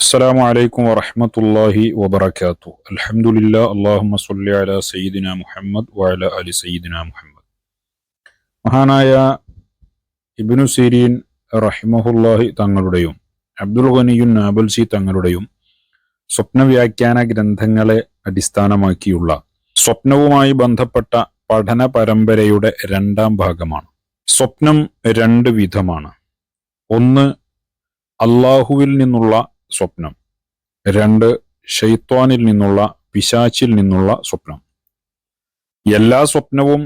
السلام عليكم ورحمة الله وبركاته الحمد لله اللهم صل على سيدنا محمد وعلى آل سيدنا محمد മഹാനായ ഇബ്നു സീരീൻ റഹിമഹുല്ലാഹി തങ്ങളുടെയും അബ്ദുൽ ഖനിയുൻ നാബൽസി തങ്ങളുടെയും സ്വപ്ന വ്യാഖ്യാന ഗ്രന്ഥങ്ങളെ അടിസ്ഥാനമാക്കിയുള്ള സ്വപ്നവുമായി ബന്ധപ്പെട്ട പഠന പരമ്പരയുടെ രണ്ടാം ഭാഗമാണ് സ്വപ്നം രണ്ട് വിധമാണ് ഒന്ന് അള്ളാഹുവിൽ നിന്നുള്ള സ്വപ്നം. രണ്ട് ഷെയ്ത്വാനിൽ നിന്നുള്ള പിശാച്ചിൽ നിന്നുള്ള സ്വപ്നം. എല്ലാ സ്വപ്നവും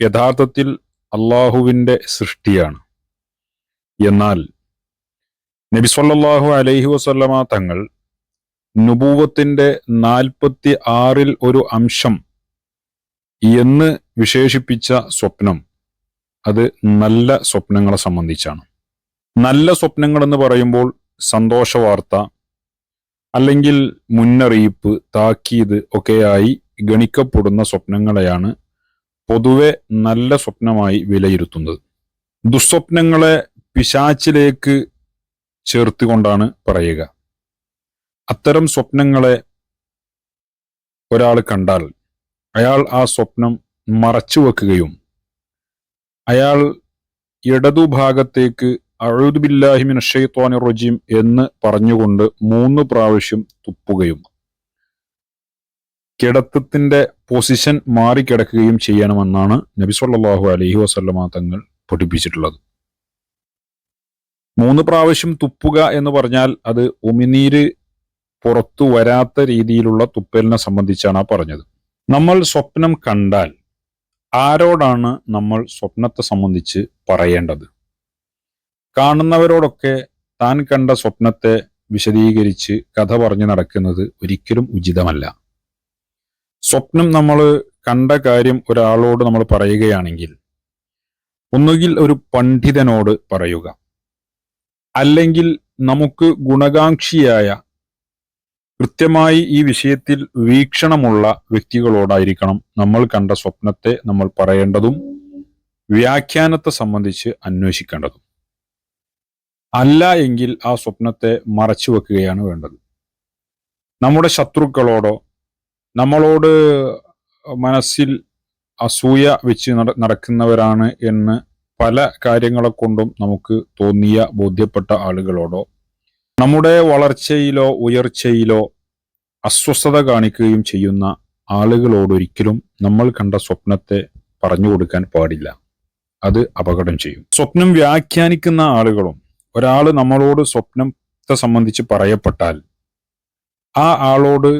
യഥാർത്ഥത്തിൽ അള്ളാഹുവിന്റെ സൃഷ്ടിയാണ്. എന്നാൽ നബിസ്വല്ലാഹു അലൈഹി വസല്ലമ തങ്ങൾ നുപൂവത്തിന്റെ നാൽപ്പത്തി ആറിൽ ഒരു അംശം എന്ന് വിശേഷിപ്പിച്ച സ്വപ്നം അത് നല്ല സ്വപ്നങ്ങളെ സംബന്ധിച്ചാണ്. നല്ല സ്വപ്നങ്ങൾ എന്ന് പറയുമ്പോൾ സന്തോഷ വാർത്ത അല്ലെങ്കിൽ മുന്നറിയിപ്പ് താക്കീത് ഒക്കെയായി ഗണിക്കപ്പെടുന്ന സ്വപ്നങ്ങളെയാണ് പൊതുവെ നല്ല സ്വപ്നമായി വിലയിരുത്തുന്നത്. ദുസ്വപ്നങ്ങളെ പിശാച്ചിലേക്ക് ചേർത്തുകൊണ്ടാണ് പറയുക. അത്തരം സ്വപ്നങ്ങളെ ഒരാൾ കണ്ടാൽ അയാൾ ആ സ്വപ്നം മറച്ചു വെക്കുകയും അയാൾ ഇടതുഭാഗത്തേക്ക് അഴുദുബില്ലാഹിമിൻ റജീം എന്ന് പറഞ്ഞുകൊണ്ട് മൂന്ന് പ്രാവശ്യം തുപ്പുകയും കിടത്തത്തിന്റെ പൊസിഷൻ മാറിക്കിടക്കുകയും ചെയ്യണമെന്നാണ് നബി സല്ലല്ലാഹു അലൈഹി വസല്ലമ തങ്ങൾ പഠിപ്പിച്ചിട്ടുള്ളത്. മൂന്ന് പ്രാവശ്യം തുപ്പുക എന്ന് പറഞ്ഞാൽ അത് ഉമിനീര് പുറത്തു വരാത്ത രീതിയിലുള്ള തുപ്പലിനെ സംബന്ധിച്ചാണ് ആ പറഞ്ഞത്. നമ്മൾ സ്വപ്നം കണ്ടാൽ ആരോടാണ് നമ്മൾ സ്വപ്നത്തെ സംബന്ധിച്ച് പറയേണ്ടത്? കാണുന്നവരോടൊക്കെ താൻ കണ്ട സ്വപ്നത്തെ വിശദീകരിച്ച് കഥ പറഞ്ഞു നടക്കുന്നത് ഒരിക്കലും ഉചിതമല്ല. സ്വപ്നം നമ്മൾ കണ്ട കാര്യം ഒരാളോട് നമ്മൾ പറയുകയാണെങ്കിൽ ഒന്നുകിൽ ഒരു പണ്ഡിതനോട് പറയുക അല്ലെങ്കിൽ നമുക്ക് ഗുണകാംക്ഷിയായ കൃത്യമായി ഈ വിഷയത്തിൽ വീക്ഷണമുള്ള വ്യക്തികളോടായിരിക്കണം നമ്മൾ കണ്ട സ്വപ്നത്തെ നമ്മൾ പറയേണ്ടതും വ്യാഖ്യാനത്തെ സംബന്ധിച്ച് അന്വേഷിക്കേണ്ടതും. അല്ല എങ്കിൽ ആ സ്വപ്നത്തെ മറച്ചു വെക്കുകയാണ് വേണ്ടത്. നമ്മുടെ ശത്രുക്കളോടോ നമ്മളോട് മനസ്സിൽ അസൂയ വെച്ച് നടക്കുന്നവരാണ് എന്ന് പല കാര്യങ്ങളെ കൊണ്ടും നമുക്ക് തോന്നിയ ബോധ്യപ്പെട്ട ആളുകളോടോ നമ്മുടെ വളർച്ചയിലോ ഉയർച്ചയിലോ അസ്വസ്ഥത കാണിക്കുകയും ചെയ്യുന്ന ആളുകളോടൊരിക്കലും നമ്മൾ കണ്ട സ്വപ്നത്തെ പറഞ്ഞു കൊടുക്കാൻ പാടില്ല. അത് അപകടം ചെയ്യും. സ്വപ്നം വ്യാഖ്യാനിക്കുന്ന ആളുകളും ഒരാൾ നമ്മളോട് സ്വപ്നത്തെ സംബന്ധിച്ച് പറയപ്പെട്ടാൽ ആ ആളോട്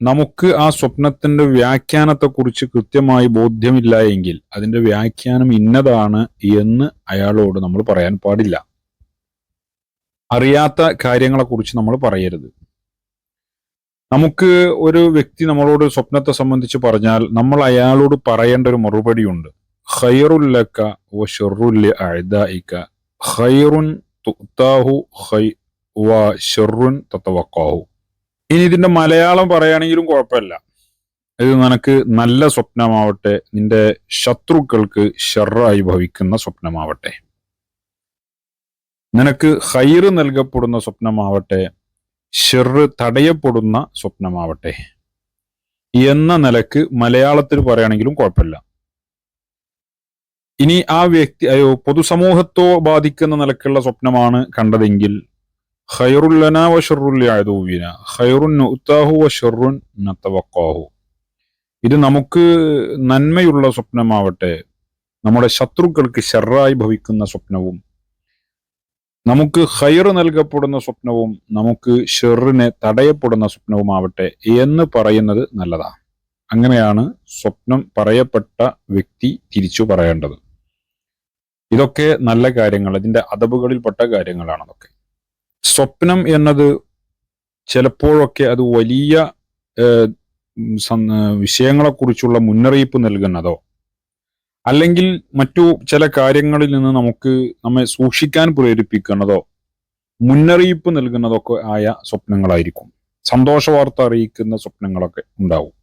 നമുക്ക് ആ സ്വപ്നത്തിന്റെ വ്യാഖ്യാനത്തെക്കുറിച്ച് കൃത്യമായി ബോധ്യമില്ല എങ്കിൽ അതിന്റെ വ്യാഖ്യാനം ഇന്നതാണ് എന്ന് അയാളോട് നമ്മൾ പറയാൻ പാടില്ല. അറിയാത്ത കാര്യങ്ങളെക്കുറിച്ച് നമ്മൾ പറയരുത്. നമുക്ക് ഒരു വ്യക്തി നമ്മളോട് സ്വപ്നത്തെ സംബന്ധിച്ച് പറഞ്ഞാൽ നമ്മൾ അയാളോട് പറയേണ്ട ഒരു മറുപടിയുണ്ട് ഖൈറുല്ലക്ക ഓ അഴുദ ഇക്ക തുത്താഹു ഹൈ വ തത്തവക്കാഹു ഇനി ഇതിന്റെ മലയാളം പറയുകയാണെങ്കിലും കുഴപ്പമില്ല. ഇത് നിനക്ക് നല്ല സ്വപ്നമാവട്ടെ നിന്റെ ശത്രുക്കൾക്ക് ഷെറായി ഭവിക്കുന്ന സ്വപ്നമാവട്ടെ. നിനക്ക് ഹൈറ് നൽകപ്പെടുന്ന സ്വപ്നമാവട്ടെ ഷെറ് തടയപ്പെടുന്ന സ്വപ്നമാവട്ടെ. എന്ന നിലയ്ക്ക് മലയാളത്തിൽ പറയുകയാണെങ്കിലും കുഴപ്പമില്ല. ഇനി ആ വ്യക്തി അയ്യോ പൊതുസമൂഹത്തോ ബാധിക്കുന്ന നിലക്കുള്ള സ്വപ്നമാണ് കണ്ടതെങ്കിൽ ഖൈറുല്ലന വ ഖൈറുൻ ഉത്താഹു വ നത്തവക്കാഹു ഇത് നമുക്ക് നന്മയുള്ള സ്വപ്നമാവട്ടെ നമ്മുടെ ശത്രുക്കൾക്ക് ഷെറായി ഭവിക്കുന്ന സ്വപ്നവും നമുക്ക് ഹൈർ നൽകപ്പെടുന്ന സ്വപ്നവും നമുക്ക് ഷെറിനെ തടയപ്പെടുന്ന സ്വപ്നവുമാവട്ടെ എന്ന് പറയുന്നത് നല്ലതാണ്. അങ്ങനെയാണ് സ്വപ്നം പറയപ്പെട്ട വ്യക്തി തിരിച്ചു പറയേണ്ടത്. ഇതൊക്കെ നല്ല കാര്യങ്ങൾ ഇതിന്റെ അതബുകളിൽപ്പെട്ട കാര്യങ്ങളാണ് അതൊക്കെ. സ്വപ്നം എന്നത് ചിലപ്പോഴൊക്കെ അത് വലിയ വിഷയങ്ങളെക്കുറിച്ചുള്ള മുന്നറിയിപ്പ് നൽകുന്നതോ അല്ലെങ്കിൽ മറ്റു ചില കാര്യങ്ങളിൽ നിന്ന് നമുക്ക് നമ്മെ സൂക്ഷിക്കാൻ പ്രേരിപ്പിക്കുന്നതോ മുന്നറിയിപ്പ് നൽകുന്നതൊക്കെ ആയ സ്വപ്നങ്ങളായിരിക്കും. സന്തോഷ വാർത്ത അറിയിക്കുന്ന സ്വപ്നങ്ങളൊക്കെ ഉണ്ടാവും.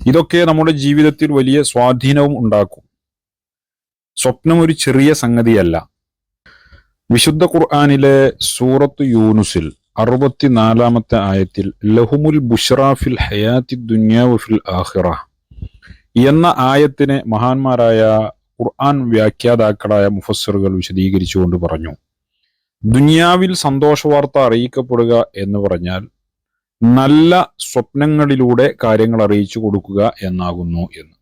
ഇതൊക്കെ നമ്മുടെ ജീവിതത്തിൽ വലിയ സ്വാധീനവും ഉണ്ടാക്കും. സ്വപ്നം ഒരു ചെറിയ സംഗതിയല്ല. വിശുദ്ധ ഖുർആാനിലെ സൂറത്ത് യൂനുസിൽ അറുപത്തിനാലാമത്തെ ആയത്തിൽ ലഹുമുൽ ബുഷ്റാഫിൽ ഹയാത്തി ദുന്യാവ് ഫിൽ ആഖിറ എന്ന ആയത്തിനെ മഹാന്മാരായ ഖുർആൻ വ്യാഖ്യാതാക്കളായ മുഫസ്സിറുകൾ വിശദീകരിച്ചുകൊണ്ട് പറഞ്ഞു. ദുനിയാവിൽ സന്തോഷവാർത്ത അറിയിക്കപ്പെടുക എന്ന് പറഞ്ഞാൽ നല്ല സ്വപ്നങ്ങളിലൂടെ കാര്യങ്ങൾ അറിയിച്ചു കൊടുക്കുക എന്നാകുന്നു എന്ന്.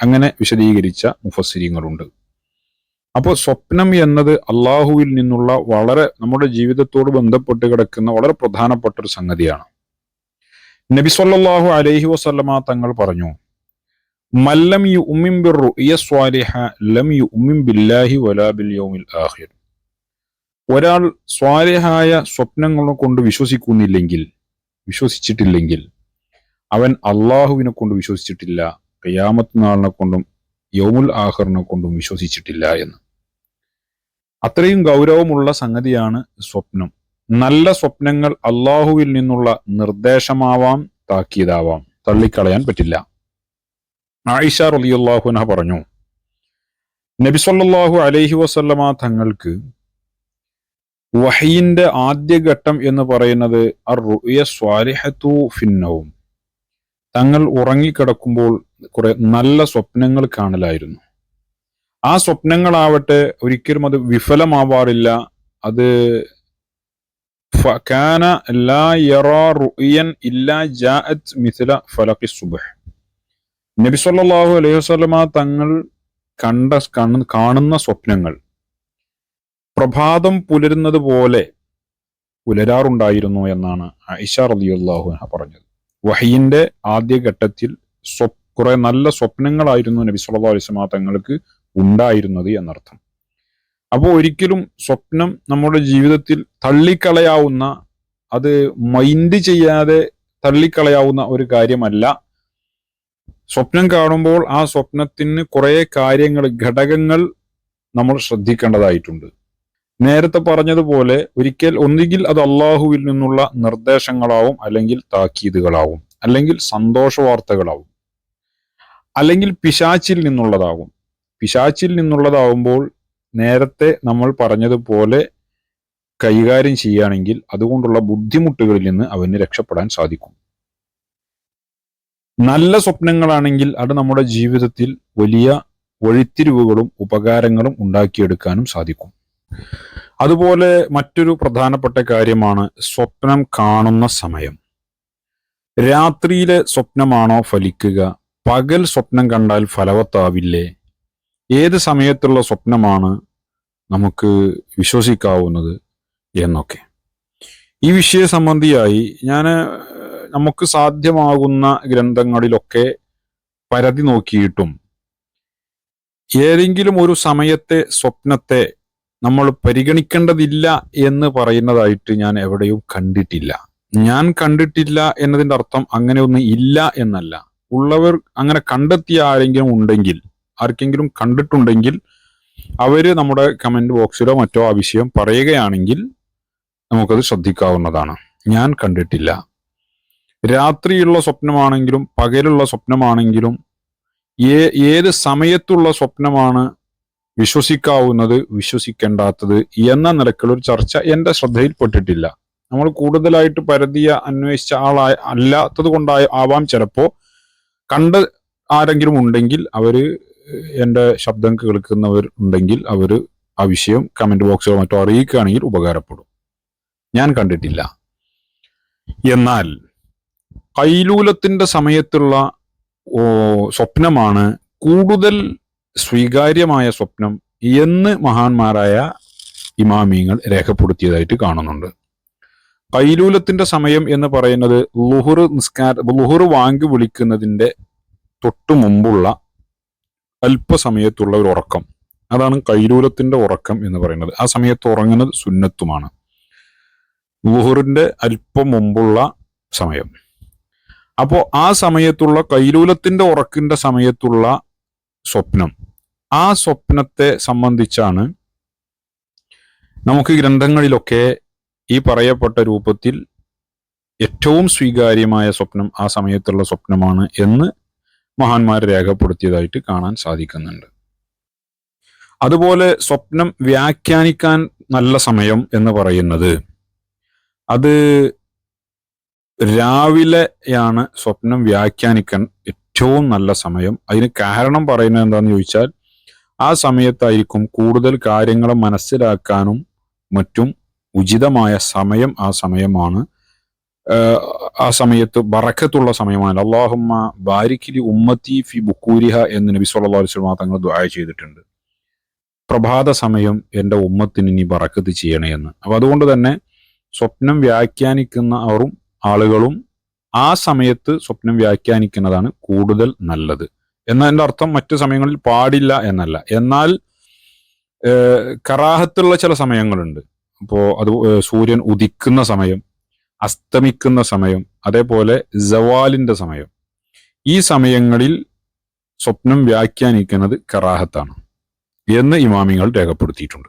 അങ്ങനെ വിശദീകരിച്ച മുഫസ്സിരിങ്ങളുണ്ട്. അപ്പോൾ സ്വപ്നം എന്നത് അള്ളാഹുവിൽ നിന്നുള്ള വളരെ നമ്മുടെ ജീവിതത്തോട് ബന്ധപ്പെട്ട് കിടക്കുന്ന വളരെ പ്രധാനപ്പെട്ട ഒരു സംഗതിയാണ്. നബി സല്ലാഹു അലൈഹി വസല്ലമ തങ്ങൾ പറഞ്ഞു മല്ലം യു ഉമ്മിൻ സ്വാലിഹ ലം യു ഉമ്മിം ബില്ലാഹി വലാ ബിൽ യൗമിൽ ആഖിർ. ഒരാൾ സ്വാലിഹായ സ്വപ്നങ്ങളെ കൊണ്ട് വിശ്വസിക്കുന്നില്ലെങ്കിൽ വിശ്വസിച്ചിട്ടില്ലെങ്കിൽ അവൻ അള്ളാഹുവിനെ കൊണ്ട് വിശ്വസിച്ചിട്ടില്ല കയ്യാമത്ത് നാളിനെ കൊണ്ടും യൗമുൽ ആഹറിനെ കൊണ്ടും വിശ്വസിച്ചിട്ടില്ല എന്ന്. അത്രയും ഗൗരവമുള്ള സംഗതിയാണ് സ്വപ്നം. നല്ല സ്വപ്നങ്ങൾ അള്ളാഹുവിൽ നിന്നുള്ള നിർദ്ദേശമാവാം താക്കീതാവാം. തള്ളിക്കളയാൻ പറ്റില്ല. ആയിഷ റലിയുല്ലാഹുന പറഞ്ഞു നബി സല്ലല്ലാഹു അലൈഹി വസല്ലമ തങ്ങൾക്ക് വഹീന്റെ ആദ്യഘട്ടം എന്ന് പറയുന്നത് അർ റുയ സ്വാലിഹത്തു ഫിന്നവും തങ്ങൾ ഉറങ്ങിക്കിടക്കുമ്പോൾ കുറെ നല്ല സ്വപ്നങ്ങൾ കാണലായിരുന്നു. ആ സ്വപ്നങ്ങളാവട്ടെ ഒരിക്കലും അത് വിഫലമാവാറില്ല. അത് ഫകാന ലാ ഇല്ലാ മിഥല ഫലഖി സുബഹ്. നബി സല്ലല്ലാഹു അലൈഹി വസല്ലമ തങ്ങൾ കണ്ട കാണുന്ന സ്വപ്നങ്ങൾ പ്രഭാതം പുലരുന്നത് പോലെ പുലരാറുണ്ടായിരുന്നു എന്നാണ് ഐഷ അൻഹ പറഞ്ഞത്. വഹയിന്റെ ആദ്യഘട്ടത്തിൽ സ്വ കുറെ നല്ല സ്വപ്നങ്ങളായിരുന്നു നബി സല്ലല്ലാഹു അലൈഹി വസല്ലമ തങ്ങൾക്ക് ഉണ്ടായിരുന്നത് എന്നർത്ഥം. അപ്പോൾ ഒരിക്കലും സ്വപ്നം നമ്മുടെ ജീവിതത്തിൽ തള്ളിക്കളയാവുന്ന അത് മൈൻഡ് ചെയ്യാതെ തള്ളിക്കളയാവുന്ന ഒരു കാര്യമല്ല. സ്വപ്നം കാണുമ്പോൾ ആ സ്വപ്നത്തിന് കുറേ കാര്യങ്ങൾ ഘടകങ്ങൾ നമ്മൾ ശ്രദ്ധിക്കേണ്ടതായിട്ടുണ്ട്. നേരത്തെ പറഞ്ഞതുപോലെ ഒരിക്കൽ ഒന്നുകിൽ അത് അള്ളാഹുവിൽ നിന്നുള്ള നിർദ്ദേശങ്ങളാവും അല്ലെങ്കിൽ താക്കീതുകളാവും അല്ലെങ്കിൽ സന്തോഷ വാർത്തകളാവും അല്ലെങ്കിൽ പിശാച്ചിൽ നിന്നുള്ളതാവും. പിശാച്ചിൽ നിന്നുള്ളതാവുമ്പോൾ നേരത്തെ നമ്മൾ പറഞ്ഞതുപോലെ കൈകാര്യം ചെയ്യുകയാണെങ്കിൽ അതുകൊണ്ടുള്ള ബുദ്ധിമുട്ടുകളിൽ നിന്ന് അവന് രക്ഷപ്പെടാൻ സാധിക്കും. നല്ല സ്വപ്നങ്ങളാണെങ്കിൽ അത് നമ്മുടെ ജീവിതത്തിൽ വലിയ വഴിത്തിരിവുകളും ഉപകാരങ്ങളും ഉണ്ടാക്കിയെടുക്കാനും സാധിക്കും. അതുപോലെ മറ്റൊരു പ്രധാനപ്പെട്ട കാര്യമാണ് സ്വപ്നം കാണുന്ന സമയം. രാത്രിയിലെ സ്വപ്നമാണോ ഫലിക്കുക? പകൽ സ്വപ്നം കണ്ടാൽ ഫലവത്താവില്ലേ? ഏത് സമയത്തുള്ള സ്വപ്നമാണ് നമുക്ക് വിശ്വസിക്കാവുന്നത് എന്നൊക്കെ. ഈ വിഷയ സംബന്ധിയായി ഞാൻ നമുക്ക് സാധ്യമാകുന്ന ഗ്രന്ഥങ്ങളിലൊക്കെ പരതി നോക്കിയിട്ടും ഏതെങ്കിലും ഒരു സമയത്തെ സ്വപ്നത്തെ നമ്മൾ പരിഗണിക്കേണ്ടതില്ല എന്ന് പറയുന്നതായിട്ട് ഞാൻ എവിടെയും കണ്ടിട്ടില്ല. ഞാൻ കണ്ടിട്ടില്ല എന്നതിന്റെ അർത്ഥം അങ്ങനെയൊന്നും ഇല്ല എന്നല്ല. ഉള്ളവർ അങ്ങനെ കണ്ടെത്തിയ ആരെങ്കിലും ഉണ്ടെങ്കിൽ ആർക്കെങ്കിലും കണ്ടിട്ടുണ്ടെങ്കിൽ അവർ നമ്മുടെ കമന്റ് ബോക്സിലോ മറ്റോ ആ വിഷയം പറയുകയാണെങ്കിൽ നമുക്കത് ശ്രദ്ധിക്കാവുന്നതാണ്. ഞാൻ കണ്ടിട്ടില്ല. രാത്രിയുള്ള സ്വപ്നമാണെങ്കിലും പകലുള്ള സ്വപ്നമാണെങ്കിലും ഏ ഏത് സമയത്തുള്ള സ്വപ്നമാണ് വിശ്വസിക്കാവുന്നത് വിശ്വസിക്കേണ്ടാത്തത് എന്ന നിലക്കുള്ളൊരു ചർച്ച എന്റെ ശ്രദ്ധയിൽപ്പെട്ടിട്ടില്ല നമ്മൾ കൂടുതലായിട്ട് പരതിയ അന്വേഷിച്ച ആളായ അല്ലാത്തത് കൊണ്ടായ ആവാം ചിലപ്പോ. കണ്ട ആരെങ്കിലും ഉണ്ടെങ്കിൽ അവർ എന്റെ ശബ്ദം കേൾക്കുന്നവർ ഉണ്ടെങ്കിൽ അവർ ആ വിഷയം കമന്റ് ബോക്സിലോ മറ്റോ അറിയിക്കുകയാണെങ്കിൽ ഉപകാരപ്പെടും. ഞാൻ കണ്ടിട്ടില്ല. എന്നാൽ കൈലൂലത്തിന്റെ സമയത്തുള്ള സ്വപ്നമാണ് കൂടുതൽ സ്വീകാര്യമായ സ്വപ്നം എന്ന് മഹാന്മാരായ ഇമാമിയങ്ങൾ രേഖപ്പെടുത്തിയതായിട്ട് കാണുന്നുണ്ട്. കൈലൂലത്തിന്റെ സമയം എന്ന് പറയുന്നത് ലുഹുർ നിസ്കാര ലുഹുർ വാങ്ങി വിളിക്കുന്നതിന്റെ തൊട്ടു മുമ്പുള്ള അല്പസമയത്തുള്ള ഒരു ഉറക്കം അതാണ് കൈരൂലത്തിന്റെ ഉറക്കം എന്ന് പറയുന്നത്. ആ സമയത്ത് ഉറങ്ങുന്നത് സുന്നത്തുമാണ്. ഊഹുറിന്റെ അല്പം മുമ്പുള്ള സമയം. അപ്പോ ആ സമയത്തുള്ള കൈരൂലത്തിന്റെ ഉറക്കിന്റെ സമയത്തുള്ള സ്വപ്നം. ആ സ്വപ്നത്തെ സംബന്ധിച്ചാണ് നമുക്ക് ഗ്രന്ഥങ്ങളിലൊക്കെ ഈ പറയപ്പെട്ട രൂപത്തിൽ ഏറ്റവും സ്വീകാര്യമായ സ്വപ്നം ആ സമയത്തുള്ള സ്വപ്നമാണ് എന്ന് മഹാന്മാർ രേഖപ്പെടുത്തിയതായിട്ട് കാണാൻ സാധിക്കുന്നുണ്ട്. അതുപോലെ സ്വപ്നം വ്യാഖ്യാനിക്കാൻ നല്ല സമയം എന്ന് പറയുന്നത് അത് രാവിലെയാണ് സ്വപ്നം വ്യാഖ്യാനിക്കാൻ ഏറ്റവും നല്ല സമയം. അതിന് കാരണം പറയുന്നത് എന്താണെന്ന് ചോദിച്ചാൽ ആ സമയത്തായിരിക്കും കൂടുതൽ കാര്യങ്ങൾ മനസ്സിലാക്കാനും മറ്റും ഉചിതമായ സമയം ആ സമയമാണ് ആ സമയത്ത് ബറക്കത്തുള്ള സമയമാണ്. അള്ളാഹുമ്മ ബാരിക്കിലി ഉമ്മത്തി ഫി ബുക്കൂരിഹ എന്ന് നബി അലൈഹി വസല്ലം തങ്ങൾ ദുആ ചെയ്തിട്ടുണ്ട്. പ്രഭാത സമയം എന്റെ ഉമ്മത്തിന് ഇനി ബറക്കത്ത് ചെയ്യണേ എന്ന്. അപ്പൊ അതുകൊണ്ട് തന്നെ സ്വപ്നം വ്യാഖ്യാനിക്കുന്നവരും ആളുകളും ആ സമയത്ത് സ്വപ്നം വ്യാഖ്യാനിക്കുന്നതാണ് കൂടുതൽ നല്ലത്. എന്നതിന്റെ അർത്ഥം മറ്റു സമയങ്ങളിൽ പാടില്ല എന്നല്ല. എന്നാൽ കറാഹത്തുള്ള ചില സമയങ്ങളുണ്ട്. അപ്പോൾ അത് സൂര്യൻ ഉദിക്കുന്ന സമയം അസ്തമിക്കുന്ന സമയം അതേപോലെ ജവാലിന്റെ സമയം. ഈ സമയങ്ങളിൽ സ്വപ്നം വ്യാഖ്യാനിക്കുന്നത് കറാഹത്താണ് എന്ന് ഇമാമിങ്ങൾ രേഖപ്പെടുത്തിയിട്ടുണ്ട്.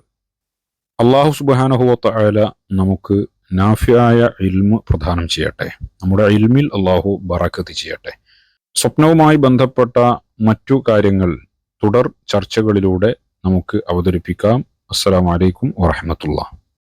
അള്ളാഹു സുബാനഹുവത്ത നമുക്ക് നാഫിയായ ഇൽമു പ്രദാനം ചെയ്യട്ടെ. നമ്മുടെ ഇൽമിൽ അള്ളാഹു ബറക്കത്ത് ചെയ്യട്ടെ. സ്വപ്നവുമായി ബന്ധപ്പെട്ട മറ്റു കാര്യങ്ങൾ തുടർ ചർച്ചകളിലൂടെ നമുക്ക് അവതരിപ്പിക്കാം. അസ്സലാമലൈക്കും വറഹമത്തുള്ള